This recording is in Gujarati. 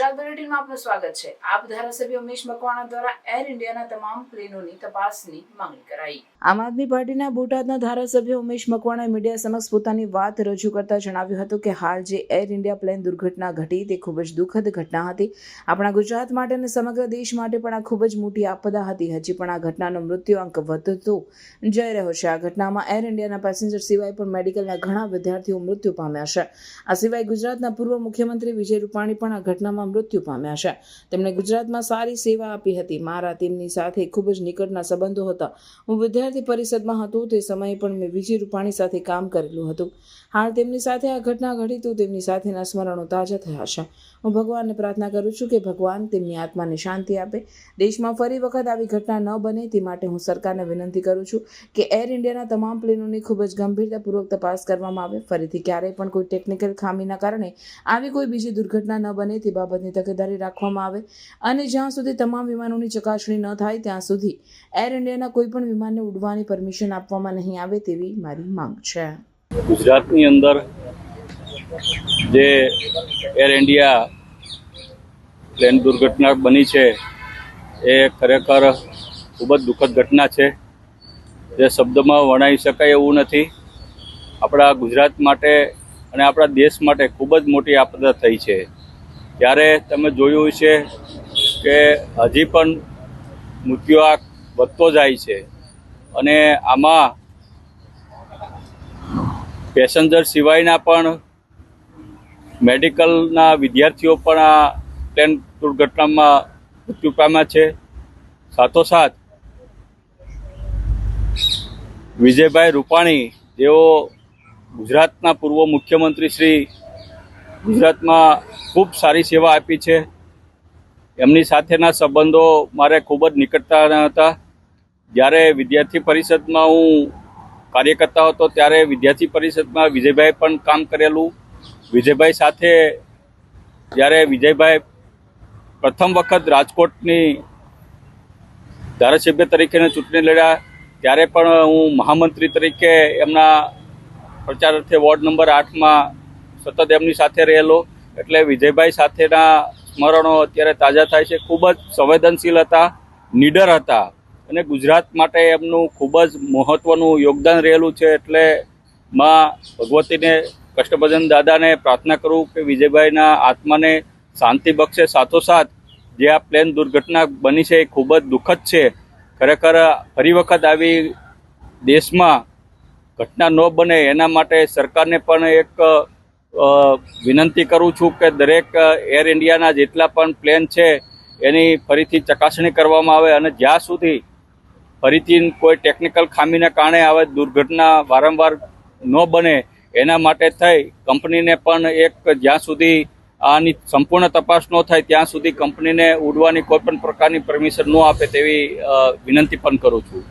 આપનું સ્વાગત છે. આપ ધારાસભ્ય ઉમેશ મકવાણા દ્વારા એર ઇન્ડિયાના તમામ પ્લેનોની તપાસની માંગણી કરાઈ. આમ આદમી પાર્ટીના બોટાદના ધારાસભ્ય ઉમેશ મકવાણાએ મીડિયા સમક્ષ પોતાની વાત રજૂ કરતા જણાવ્યું હતું કે હાલ જે એર ઇન્ડિયા પ્લેન દુર્ઘટના ઘટી તે ખૂબ જ દુઃખદ ઘટના હતી. આપણા ગુજરાત માટે અને સમગ્ર દેશ માટે પણ આ ખૂબ જ મોટી આપદા હતી. હજી પણ આ ઘટનાનો મૃત્યુઆંક વધતો જઈ રહ્યો છે. આ ઘટનામાં એર ઇન્ડિયાના પેસેન્જર સિવાય પણ મેડિકલના ઘણા વિદ્યાર્થીઓ મૃત્યુ પામ્યા છે. આ સિવાય ગુજરાતના પૂર્વ મુખ્યમંત્રી વિજય રૂપાણી પણ આ ઘટનામાં મૃત્યુ પામ્યા છે. તેમણે ગુજરાતમાં સારી સેવા આપી હતી. મારા તેમની સાથે ખૂબ જ નિકટના સંબંધો હતા. હું વિદ્યાર્થી પરિષદમાં હતો. તે સમયે પણ મેં વિજય રૂપાણી સાથે કામ કરેલું હતું. હાલ તેમની સાથે આ ઘટના ઘટી તો તેમની સાથેના સ્મરણો તાજા થયા છે. હું ભગવાનને પ્રાર્થના કરું છું કે ભગવાન તેમની આત્માને શાંતિ આપે. દેશમાં ફરી વખત આવી ઘટના ન બને તે માટે હું સરકારને વિનંતી કરું છું કે એર ઇન્ડિયાના તમામ પ્લેનોની ખૂબ જ ગંભીરતાપૂર્વક તપાસ કરવામાં આવે. ફરીથી ક્યારેય પણ કોઈ ટેકનિકલ ખામીના કારણે આવી કોઈ બીજી દુર્ઘટના ન બને તે બાબતની તકેદારી રાખવામાં આવે અને જ્યાં સુધી તમામ વિમાનોની ચકાસણી ન થાય, ત્યાં સુધી એર ઇન્ડિયાના કોઈ પણ વિમાનને ઉડવાની પરમિશન આપવામાં નહીં આવે તેવી મારી માંગ છે. ગુજરાતની અંદર જે એર ઇન્ડિયા પ્લેન દુર્ઘટના બની છે, એ ખરેખર ખૂબ જ દુઃખદ ઘટના છે. જે શબ્દમાં વર્ણાવી શકાય એવું નથી. આપણા ગુજરાત માટે અને આપણા દેશ માટે ખૂબ જ મોટી આપદા થઈ છે. ત્યારે તમે જોયું છે કે હજી પણ મૃત્યુઆંક વધતો જાય છે. અને આમાં પેસેન્જર સિવાયના પણ મેડિકલના વિદ્યાર્થીઓ પણ આ પ્લેન દુર્ઘટનામાં મૃત્યુ પામ્યા છે. સાથોસાથ વિજયભાઈ રૂપાણી, જેઓ ગુજરાતના પૂર્વ મુખ્યમંત્રી શ્રી ગુજરાતમાં ખૂબ સારી સેવા આપી છે. એમની સાથેના સંબંધો મારે ખૂબ જ નિકટતાના હતા. જ્યારે વિદ્યાર્થી પરિષદમાં હું કાર્ય કરતા હતો, ત્યારે વિદ્યાર્થી પરિષદમાં વિજયભાઈ પણ કામ કરેલું. વિજયભાઈ સાથે જ્યારે વિજયભાઈ પ્રથમ વખત રાજકોટની ધારાસભ્ય તરીકેની ચૂંટણી લડ્યા, ત્યારે પણ હું મહામંત્રી તરીકે એમના પ્રચાર અર્થે વોર્ડ નંબર આઠમાં સતત એમની સાથે રહેલો. એટલે વિજયભાઈ સાથેના સ્મરણો અત્યારે તાજા થાય છે. ખૂબ જ સંવેદનશીલ હતા, નીડર હતા અને ગુજરાત માટે એમનું ખૂબ જ મહત્ત્વનું યોગદાન રહેલું છે. એટલે માં ભગવતીને, કષ્ટભજન દાદાને પ્રાર્થના કરું કે વિજયભાઈના આત્માને શાંતિ બક્ષે સાથોસાથ. જે આ પ્લેન દુર્ઘટના બની છે એ ખૂબ જ દુઃખદ છે. ખરેખર ફરી વખત આવી દેશમાં ઘટના ન બને એના માટે સરકારને પણ એક વિનંતી કરું છું કે દરેક એર ઇન્ડિયાના જેટલા પણ પ્લેન છે, એની ફરીથી ચકાસણી કરવામાં આવે અને જ્યાં સુધી ફરીથી કોઈ ટેકનિકલ ખામીને કારણે આવે, દુર્ઘટના વારંવાર ન બને, એના માટે થઈ કંપનીને પણ એક જ્યાં સુધી આની સંપૂર્ણ તપાસ ન થાય, ત્યાં સુધી કંપનીને ઉડવાની કોઈ પણ પ્રકારની પરમિશન ન આપે તેવી વિનંતી પણ કરું છું.